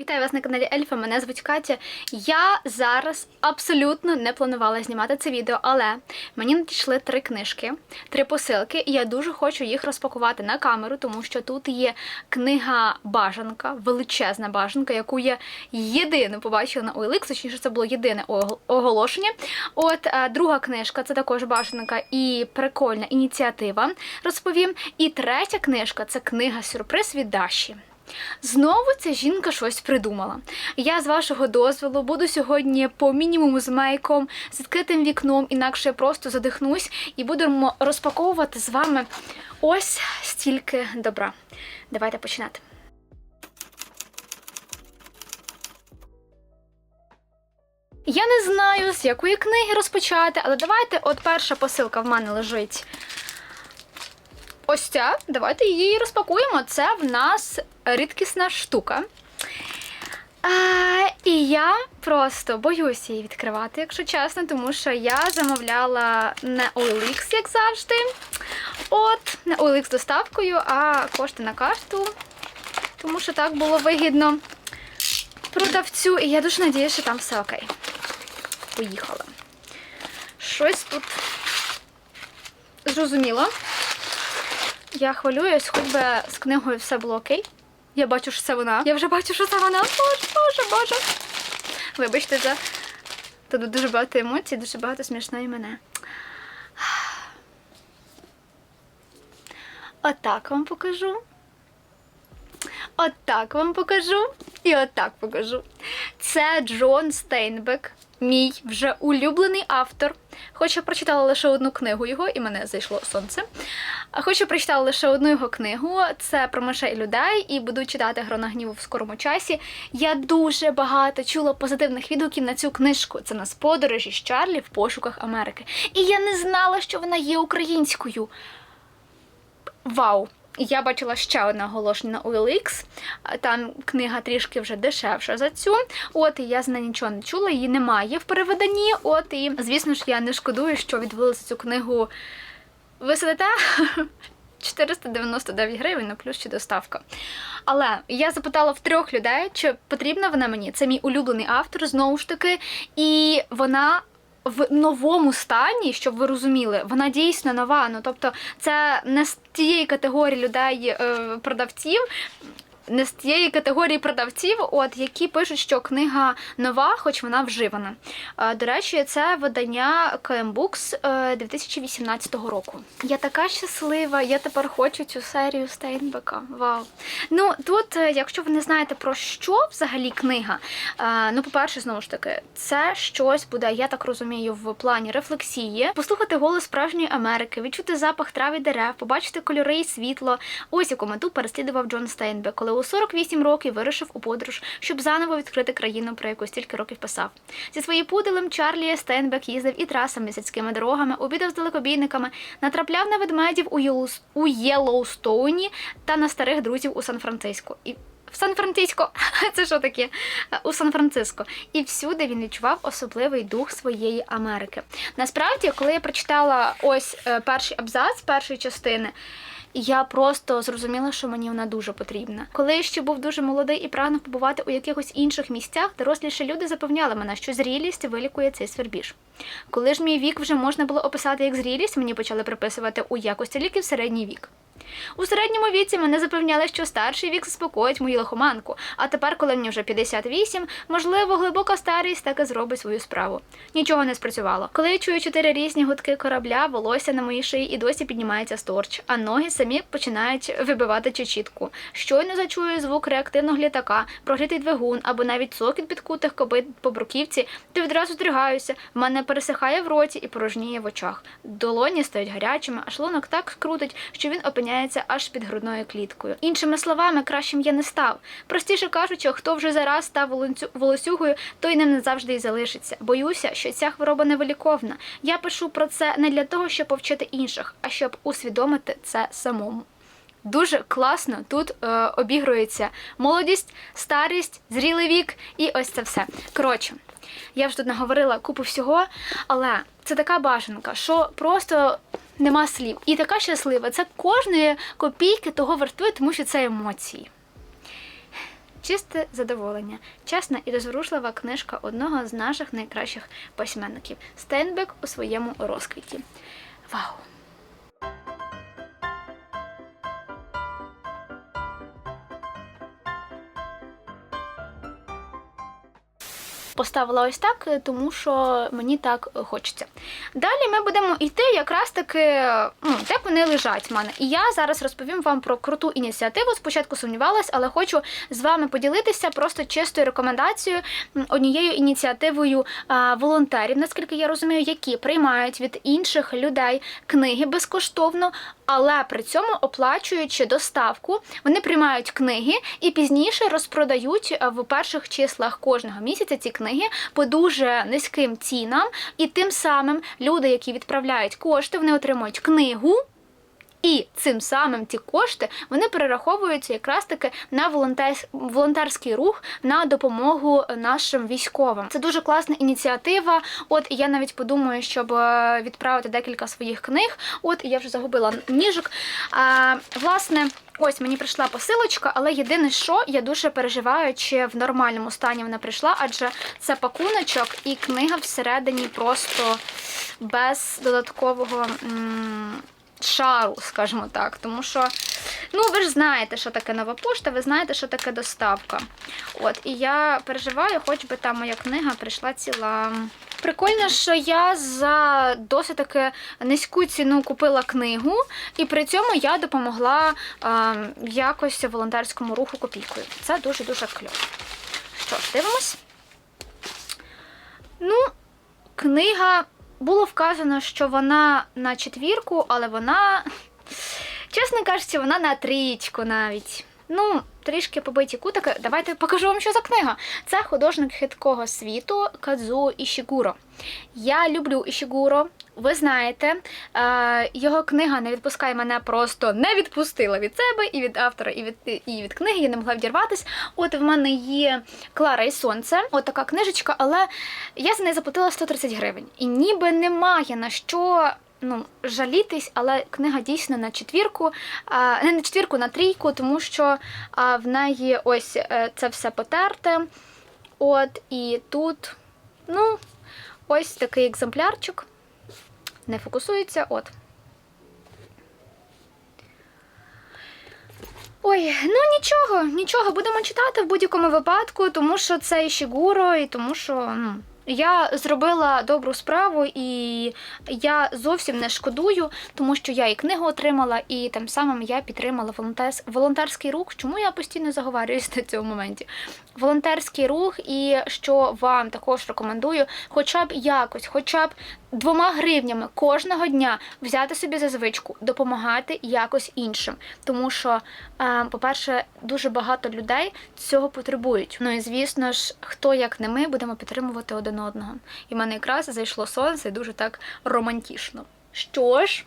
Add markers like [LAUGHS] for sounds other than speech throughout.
Вітаю вас на каналі Ельфа. Мене звуть Катя. Я зараз абсолютно не планувала знімати це відео, але мені надійшли три книжки, три посилки, і я дуже хочу їх розпакувати на камеру, тому що тут є книга бажанка, величезна бажанка, яку я єдину побачила на OLX, точніше, це було єдине оголошення. От е, друга книжка це також бажанка і прикольна ініціатива. Розповім. І третя книжка це книга сюрприз від Даші. Знову ця жінка щось придумала. Я з вашого дозволу буду сьогодні по мінімуму з мейком, з відкритим вікном, інакше я просто задихнусь і будемо розпаковувати з вами ось стільки добра. Давайте починати. Я не знаю, з якої книги розпочати, але давайте, от перша посилка в мене лежить. Ось ця. Давайте її розпакуємо. Це в нас рідкісна штука. А, і я просто боюся її відкривати, якщо чесно, тому що я замовляла не OLX, як завжди. От, не OLX доставкою, а кошти на карту. Тому що так було вигідно продавцю. І я дуже надіюся, що там все окей. Поїхала. Щось тут зрозуміло. Я хвилююсь, хоч би з книгою все було окей. Я бачу, що це вона. Я вже бачу, що це вона. Боже, боже, боже. Вибачте за. Тут дуже багато емоцій, дуже багато смішної мене. Отак вам покажу. Отак вам покажу. І отак покажу. Це Джон Стейнбек, мій вже улюблений автор. Хоч я прочитала лише одну книгу його, і мене зайшло сонце. Хоч я прочитала лише одну його книгу, це про мишей людей, і буду читати «Грона гніву в скорому часі. Я дуже багато чула позитивних відгуків на цю книжку. Це нас подорожі з Чарлі в пошуках Америки. І я не знала, що вона є українською. Вау! Я бачила ще одне оголошення на OLX. Там книга трішки вже дешевша за цю. От і я з неї нічого не чула, її немає в переведенні. От і звісно ж, я не шкодую, що відвелися цю книгу. Ви сидите? [LAUGHS] 499 гривень, ну плюс ще доставка. Але я запитала в трьох людей, чи потрібна вона мені. Це мій улюблений автор, знову ж таки, і вона. В новому стані, щоб ви розуміли, вона дійсно нова. Ну тобто, це не з тієї категорії людей е, не з тієї категорії продавців, от які пишуть, що книга нова, хоч вона вживана. Е, До речі, це видання KM Books е, 2018 року. Я така щаслива, я тепер хочу цю серію Стейнбека. Вау. Ну тут, е, якщо ви не знаєте про що взагалі книга, е, ну, по-перше, знову ж таки, це щось буде, я так розумію, в плані рефлексії, послухати голос справжньої Америки, відчути запах трав і дерев, побачити кольори і світло. Ось яку мету переслідував Джон Стейнбек, коли у 48 років вирушив у подорож, щоб заново відкрити країну, про яку стільки років писав. Зі своїм пуделем Чарлі Стейнбек їздив і трасами, сільськими дорогами, обідав з далекобійниками, натрапляв на ведмедів у, Єлус... у Єлоустоуні та на старих друзів у Сан-Франциско. І в Сан-Франциско, [LAUGHS] це що таке? У Сан-Франциско. І всюди він відчував особливий дух своєї Америки. Насправді, коли я прочитала ось е, перший абзац першої частини. Я просто зрозуміла, що мені вона дуже потрібна. Коли я ще був дуже молодий і прагнув побувати у якихось інших місцях, доросліші люди запевняли мене, що зрілість вилікує цей свербіж. Коли ж мій вік вже можна було описати як зрілість, мені почали приписувати у якості ліків середній вік. У середньому віці мене запевняли, що старший вік заспокоїть мою лихоманку, а тепер, коли мені вже 58, можливо, глибока старість таки зробить свою справу. Нічого не спрацювало. Коли я чую чотири різні гудки корабля, волосся на моїй шиї і досі піднімається сторч, а ноги самі починають вибивати чечітку. Щойно зачую звук реактивного літака, прогрітий двигун або навіть цокіт підкутих кобит по бруківці, то відразу здригаюся, в мене пересихає в роті і порожніє в очах. Долоні стають гарячими, а шлунок так крутить, що він опиняється аж під грудною кліткою. Іншими словами, кращим я не став. Простіше кажучи, хто вже зараз став волосюгою, той ним не завжди і залишиться. Боюся, що ця хвороба невиліковна. Я пишу про це не для того, щоб повчити інших, а щоб усвідомити це самому. Дуже класно тут е, обігрується молодість, старість, зрілий вік і ось це все. Коротше, я вже тут наговорила купу всього, але це така бажанка, що просто нема слів. І така щаслива. Це кожної копійки того вартує, тому що це емоції. Чисте задоволення, чесна і розворушлива книжка одного з наших найкращих письменників Стейнбек у своєму розквіті. Вау! Поставила ось так, е, тому що мені так е, хочеться. Далі ми будемо йти якраз таки, ну, як вони лежать в мене. І я зараз розповім вам про круту ініціативу. Спочатку сумнівалась, але хочу з вами поділитися просто чистою рекомендацією, однією ініціативою волонтерів, наскільки я розумію, які приймають від інших людей книги безкоштовно, але при цьому оплачуючи доставку, вони приймають книги і пізніше розпродають е, в перших числах кожного місяця ці книги по дуже низьким цінам, і тим самим люди, які відправляють кошти, вони отримують книгу. І цим самим ті кошти вони перераховуються якраз таки на волонтер... волонтерський рух на допомогу нашим військовим. Це дуже класна ініціатива. От я навіть подумаю, щоб е, відправити декілька своїх книг. От я вже загубила ніжок. А, власне. Ось мені прийшла посилочка, але єдине, що я дуже переживаю, чи в нормальному стані вона прийшла, адже це пакуночок і книга всередині просто без додаткового. м, шару, скажімо так. Тому що, ну, ви ж знаєте, що таке нова пошта, ви знаєте, що таке доставка. От, і я переживаю, хоч би там моя книга прийшла ціла. Прикольно, що я за досить таки низьку ціну купила книгу, і при цьому я допомогла е, якось волонтерському руху копійкою. Це дуже-дуже кльово. Що ж, дивимось. Ну, книга було вказано, що вона на четвірку, але вона, чесно кажучи, вона на трічку навіть. Ну, трішки побиті кутики. Давайте покажу вам, що за книга. Це художник хиткого світу Кадзу Ішігуро. Я люблю Ішігуро. Ви знаєте, е, його книга не відпускає мене просто не відпустила від себе і від автора, і від і від книги. Я не могла відірватися. От в мене є Клара і Сонце, от така книжечка, але я за неї заплатила 130 гривень. І ніби немає на що. Ну, жалітись, але книга дійсно на четвірку, а, не на четвірку, на трійку, тому що а, в неї ось е, це все потерте. От, і тут, ну, ось такий екземплярчик. Не фокусується, от. Ой, ну нічого, нічого, будемо читати в будь-якому випадку, тому що це Ішігуро, і тому що ну, я зробила добру справу, і я зовсім не шкодую, тому що я і книгу отримала, і тим самим я підтримала волонтерс... волонтерський рух. Чому я постійно заговарююсь на цьому моменті? Волонтерський рух, і що вам також рекомендую, хоча б якось, хоча б двома гривнями кожного дня взяти собі за звичку, допомагати якось іншим. Тому що, е, по-перше, дуже багато людей цього потребують. Ну і звісно ж, хто як не ми будемо підтримувати один одного. І в мене якраз зайшло сонце і дуже так романтично. Що ж,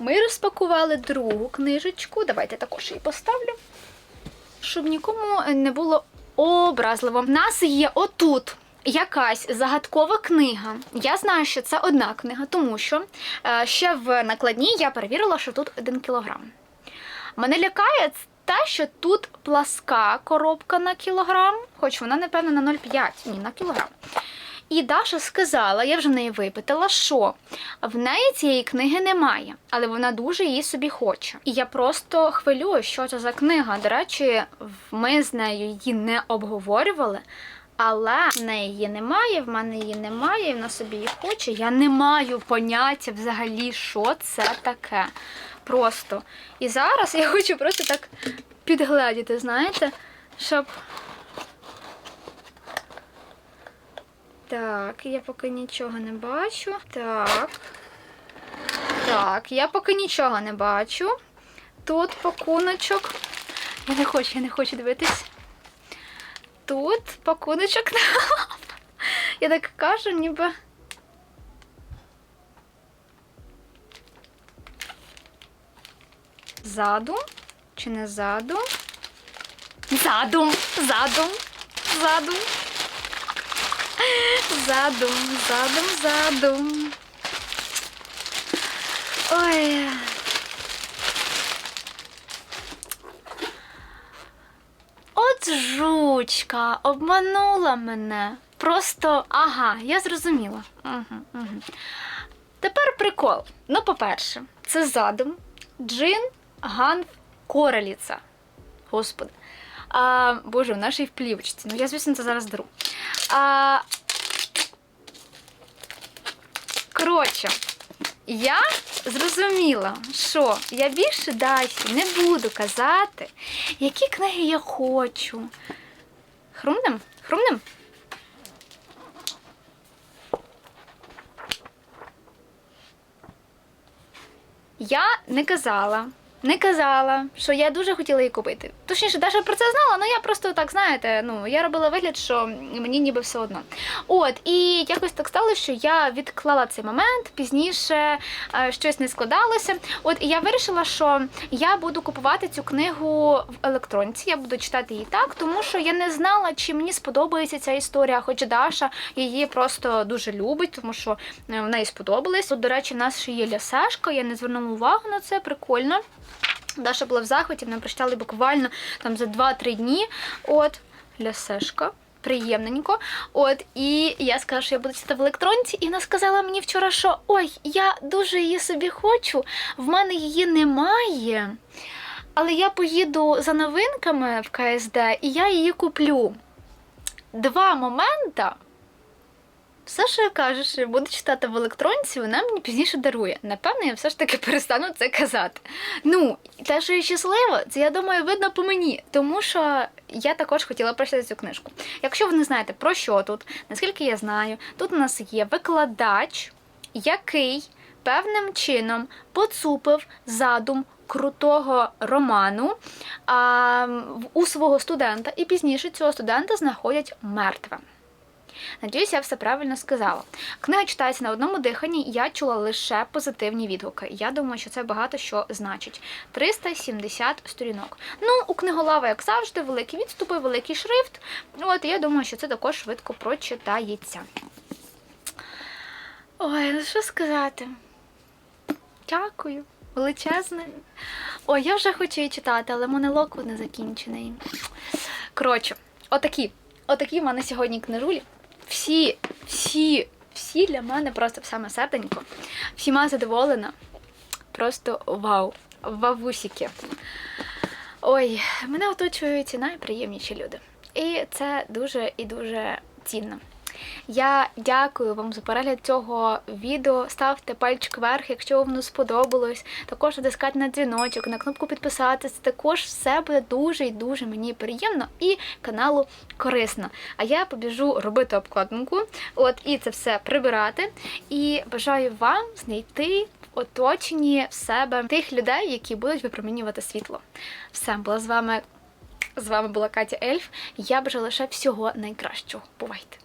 ми розпакували другу книжечку. Давайте також її поставлю, щоб нікому не було образливо. В нас є отут якась загадкова книга. Я знаю, що це одна книга, тому що е, ще в накладній я перевірила, що тут один кілограм. Мене лякає те, що тут пласка коробка на кілограм, хоч вона, напевно, на 0,5, ні, на кілограм. І Даша сказала, я вже в неї випитала, що в неї цієї книги немає, але вона дуже її собі хоче. І я просто хвилюю, що це за книга. До речі, ми з нею її не обговорювали. Але в неї її немає, в мене її немає, і вона собі її хоче. Я не маю поняття взагалі, що це таке. Просто. І зараз я хочу просто так підгледіти, знаєте, щоб. Так, я поки нічого не бачу. Так. Так, я поки нічого не бачу. Тут пакуночок. Я не хочу, я не хочу дивитись. Тут пакуночок на Я так кажу, ніби. Ззаду? Чи не ззаду? Задум, задум, задум. Задум, задум, задум. Ой. От От жучка, обманула мене. Просто ага, я зрозуміла. Угу, угу. Тепер прикол. Ну, по-перше, це задум. Джин, Ганф, Кораліца. Господи. А, Боже, в нашій в плівочці. Ну, я, звісно, це зараз дару. А, коротше, я зрозуміла, що я більше Дасі не буду казати, які книги я хочу. Хрумнем? Хрумнем? Я не казала, не казала, що я дуже хотіла її купити. Точніше, Даша про це знала, але я просто так, знаєте, ну я робила вигляд, що мені ніби все одно. От, і якось так сталося, що я відклала цей момент, пізніше е, щось не складалося. От і я вирішила, що я буду купувати цю книгу в електронці, я буду читати її так, тому що я не знала, чи мені сподобається ця історія, хоч Даша її просто дуже любить, тому що е, в неї сподобалось. От, до речі, в нас ще є лясешка, я не звернула увагу на це, прикольно. Даша була в захваті, мене прочитали буквально там за 2-3 дні. От, лясешка. Приємненько. От, і я сказала, що я буду читати в електронці, і вона сказала мені вчора, що ой, я дуже її собі хочу, в мене її немає. Але я поїду за новинками в КСД і я її куплю. Два момента. Все, що я кажу, що я буду читати в електронці, вона мені пізніше дарує. Напевно, я все ж таки [LAUGHS] перестану це казати. Ну, те, що я щаслива, це я думаю, видно по мені, тому що я також хотіла прочитати цю книжку. Якщо ви не знаєте про що тут, наскільки я знаю, тут у нас є викладач, який певним чином поцупив задум. Крутого роману а, у свого студента, і пізніше цього студента знаходять мертвим. Надіюсь, я все правильно сказала. Книга читається на одному диханні, я чула лише позитивні відгуки. Я думаю, що це багато що значить. 370 сторінок. Ну, у книголава, як завжди, великі відступи, великий шрифт. От, я думаю, що це також швидко прочитається. Ой, ну що сказати? Дякую. Величезне. Ой, я вже хочу її читати, але монолог не закінчений. Коротше, отакі. Отакі в мене сьогодні книжулі. Всі, всі, всі для мене просто в саме серденько. Всіма задоволена. Просто вау. Вавусіки. Ой, мене оточують найприємніші люди. І це дуже і дуже цінно. Я дякую вам за перегляд цього відео. Ставте пальчик вверх, якщо воно сподобалось. Також натискайте на дзвіночок, на кнопку підписатися. Також все буде дуже і дуже мені приємно і каналу корисно. А я побіжу робити обкладинку, от і це все прибирати. І бажаю вам знайти в оточенні в себе тих людей, які будуть випромінювати світло. Все, була з вами. З вами була Катя Ельф. Я бажаю лише всього найкращого. Бувайте!